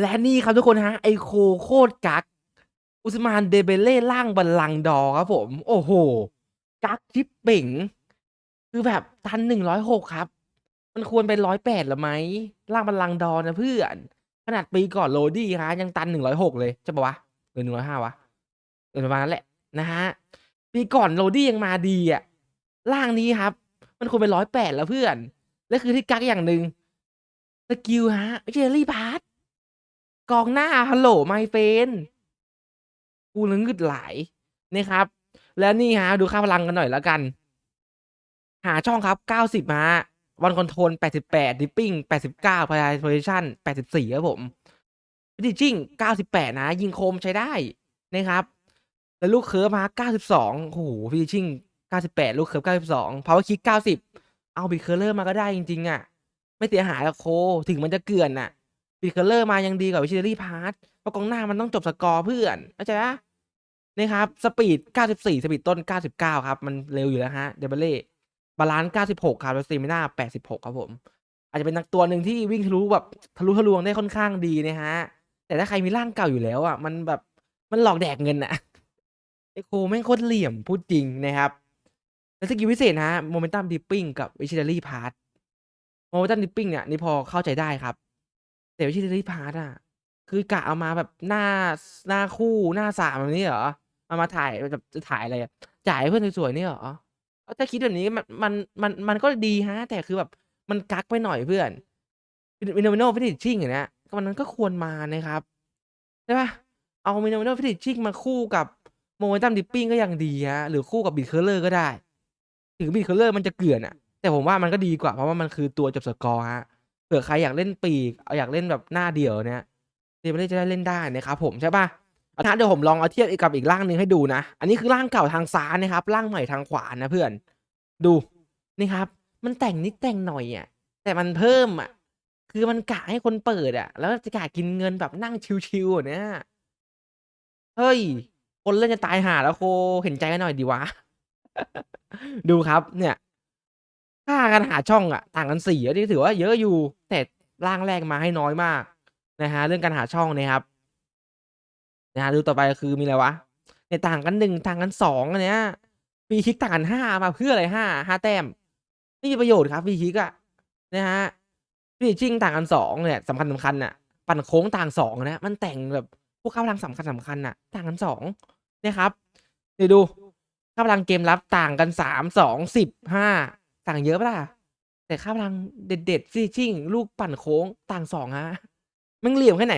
และนี่ครับทุกคนฮะ ไอโคโคตรกัก อุสมานเดเบเล่ล่างบัลลังดอครับผม โอ้โห กักชิปเป่ง คือแบบตันหนึ่งร้อยหกครับ มันควรเป็นร้อยแปดหรือไหมล่างบัลลังดอนะเพื่อน ขนาดปีก่อนโรดี้ฮะยังตันหนึ่งร้อยหกเลยใช่ปะวะหรือหนึ่งร้อยห้าวะเออประมาณนั้นแหละนะฮะปีก่อนโรดี้ยังมาดีอะล่างนี้ครับ มันควรเป็นร้อยแปดแล้วเพื่อน และคือที่กักอย่างหนึ่งสกิลฮะเจอรี่พาร์ต กองหน้าฮัลโหลไมเฟนกูนึงงึดหลายนะครับ แล้วนี่ฮะดูค่าพลังกันหน่อยแล้วกัน หาช่องครับ 90 ฮะ วันคอนโทรล 88 ดิปปิ้ง 89พาราโพซิชั่น 84 ครับผมพิจิจิ้ง 98 นะ ยิงโคมใช้ได้นะครับ แล้วลูกเคิร์ฟมา 92 โอ้โหพิจิจิ้ง98 ลูกเคิร์ฟ 92 พาวเวอร์คิก 90 เอาบิดเคอร์เลอร์มาก็ได้จริงๆอะ ไม่เสียหายกับโค ถึงมันจะเกื่อนน่ะ บิดเคอร์เลอร์มายังดีกว่าวิชิเนอรี่พาร์ทเพราะกองหน้ามันต้องจบสกอร์เพื่อนเข้าใจปะนะครับ สปีด 94 สปีดต้น 99 ครับ มันเร็วอยู่แล้วฮะ เดบเล่บาลานซ์ 96 ครับแล้วสตีมิน่า 86 ครับผม อาจจะเป็นนักตัวหนึ่งที่วิ่งทะลุแบบทะลุทะลวงได้ค่อนข้างดีนะฮะ แต่ถ้าใครมีร่างเก่าอยู่แล้วอะ มันแบบ มันหลอกแดกเงินอะไอโคแม่งโคตรเหลี่ยมพูดจริงนะครับ แล้วสกิลพิเศษนะโมเมนตัมดิปปิ้งกับวิชิเนอรี่พาร์ทโมเมนตัมดิปปิ้งเนี่ยนี่พอเข้าใจได้ครับ แต่วิชิรี่พาร์ทอะ คือกะเอามาแบบหน้าหน้าคู่หน้าสามแบบนี้เหรอเอามาถ่ายแบบจะถ่ายอะไรอะจ่ายให้เพื่อนสวยๆนี่เหรอถ้าคิดแบบนี้มันมันมันมันก็ดีฮะ แต่คือแบบมันกักไปหน่อยเพื่อนวินโนมิโนฟินิชชิ่งอย่างเนี้ยมันนั้นก็ควรมานะครับใช่ปะเอาวินโนมิโนฟินิชชิ่งมาคู่กับโมเมนตัมดิปปิ้งก็ยังดีฮะหรือคู่กับบิดเคอร์เลอร์ก็ได้ ถึงบิดเคอร์เลอร์มันจะเกลื่อนอะแต่ผมว่ามันก็ดีกว่าเพราะว่ามันคือตัวจบสกอร์ฮะ เผื่อใครอยากเล่นปีกอยากเล่นแบบหน้าเดี่ยวเนี่ยเดบเล่จะได้เล่นได้นะครับผมใช่ปะถ้าเดี๋ยวผมลองเอาเทียบกับอีกร่างหนึ่งให้ดูนะ อันนี้คือร่างเก่าทางซ้ายนะครับ ร่างใหม่ทางขวานะเพื่อน ดูนี่ครับ มันแต่งนิดแต่งหน่อยอะ แต่มันเพิ่มอะ คือมันกะให้คนเปิดอะ แล้วจะกะกินเงินแบบนั่งชิวๆอะเนี่ย เฮ้ย คนเล่นจะตายห่าแล้วโค เห็นใจกันหน่อยดีวะ ดูครับเนี่ย ค่าการหาช่องอะต่างกันสี่อันนี้ถือว่าเยอะอยู่ แต่ร่างแรกมาให้น้อยมากนะฮะเรื่องการหาช่องนะครับนะฮะดูต่อไปคือมีอะไรวะเนี่ยต่างกันหนึ่งต่างกันสองอันเนี้ยฟรีคิกต่างกันห้ามาเพื่ออะไรห้าห้าแต้มไม่มีประโยชน์ครับฟรีคิกอะนะฮะฟรีชิงต่างกันสองเนี่ยสำคัญสำคัญน่ะปั่นโค้งต่างสองนะมันแต่งแบบพวกข้าวพลังสำคัญสำคัญน่ะต่างกันสองนะครับเดี๋ยวดูข้าวพลังเกมรับต่างกันสามสองสิบห้า สั่งเยอะปะล่ะ แต่ข้าพลังเด็ดๆฟรีชิ่ง ลูกปั่นโค้งต่างสองฮะมันเหลี่ยมแค่ไหน